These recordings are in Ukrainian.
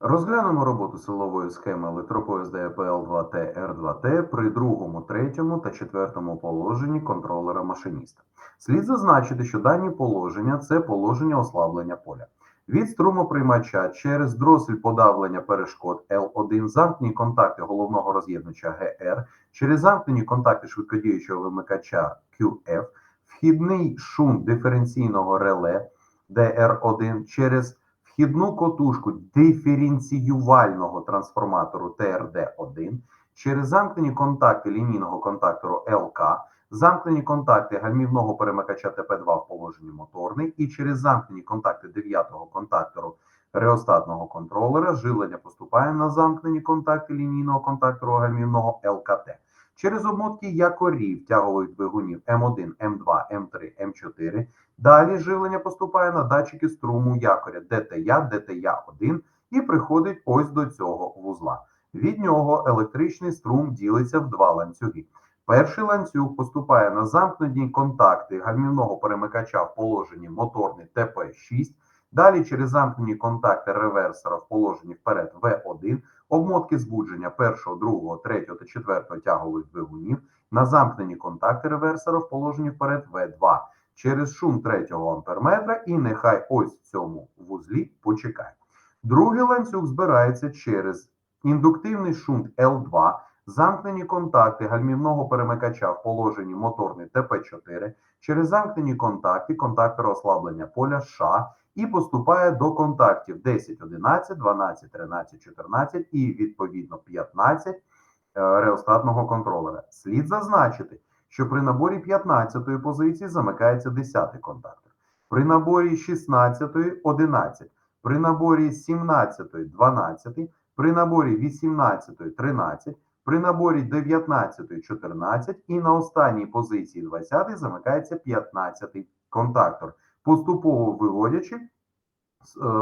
Розглянемо роботу силової схеми електропоїзда ЕПЛ-2Т Р2Т при другому, третьому та четвертому положенні контролера машиніста. Слід зазначити, що дані положення це положення ослаблення поля. Від струмоприймача через дросель подавлення перешкод L1, замкнені контакти головного роз'єднувача ГР, через замкнені контакти швидкодіючого вимикача QF, вхідний шум диференційного реле DR1 через вхідну котушку диференціювального трансформатору TRD1 через замкнені контакти лінійного контактору ЛК, замкнені контакти гальмівного перемикача ТП2 в положенні моторний і через замкнені контакти 9-го контактору реостатного контролера живлення поступає на замкнені контакти лінійного контактору гальмівного ЛКТ. Через обмотки якорів тягових двигунів М1, М2, М3, М4 Далі живлення поступає на датчики струму якоря ДТЯ, ДТЯ1 і приходить ось до цього вузла. Від нього електричний струм ділиться в два ланцюги. Перший ланцюг поступає на замкнені контакти гальмівного перемикача в положенні моторний ТП6, далі через замкнені контакти реверсора в положенні вперед В1, обмотки збудження першого, другого, третього та четвертого тягових двигунів, на замкнені контакти реверсора в положенні вперед В2 через шум третього амперметра, і нехай ось в цьому вузлі почекає. Другий ланцюг збирається через індуктивний шунт L2, замкнені контакти гальмівного перемикача в положенні моторний ТП4, через замкнені контакти контактора ослаблення поля США і поступає до контактів 10, 11, 12, 13, 14 і відповідно 15 е, реостатного контролера. Слід зазначити, що при наборі 15 позиції замикається 10 контактор, при наборі 16 11, при наборі 17 12, при наборі 18 13, при наборі 19 14 і на останній позиції 20 замикається 15 контактор, поступово виводячи е,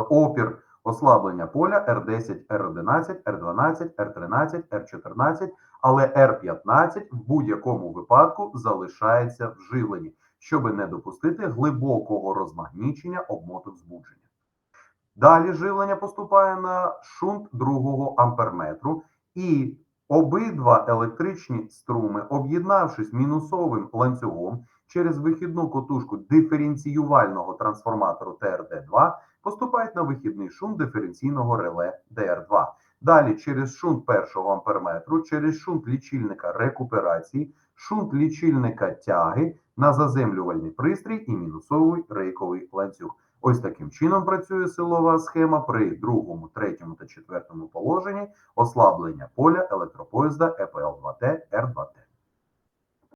опір ослаблення поля R10, R11, R12, R13, R14 але R15 в будь-якому випадку залишається в живленні, щоб не допустити глибокого розмагнічення обмоток збудження. Далі живлення поступає на шунт другого амперметру, і обидва електричні струми, об'єднавшись мінусовим ланцюгом через вихідну котушку диференціювального трансформатору ТРД2, поступають на вихідний шум диференційного реле ДР2. Далі через шунт першого амперметру, через шунт лічильника рекуперації, шунт лічильника тяги на заземлювальний пристрій і мінусовий рейковий ланцюг. Ось таким чином працює силова схема при другому, третьому та четвертому положенні ослаблення поля електропоїзда ЕПЛ-2Т Р2Т.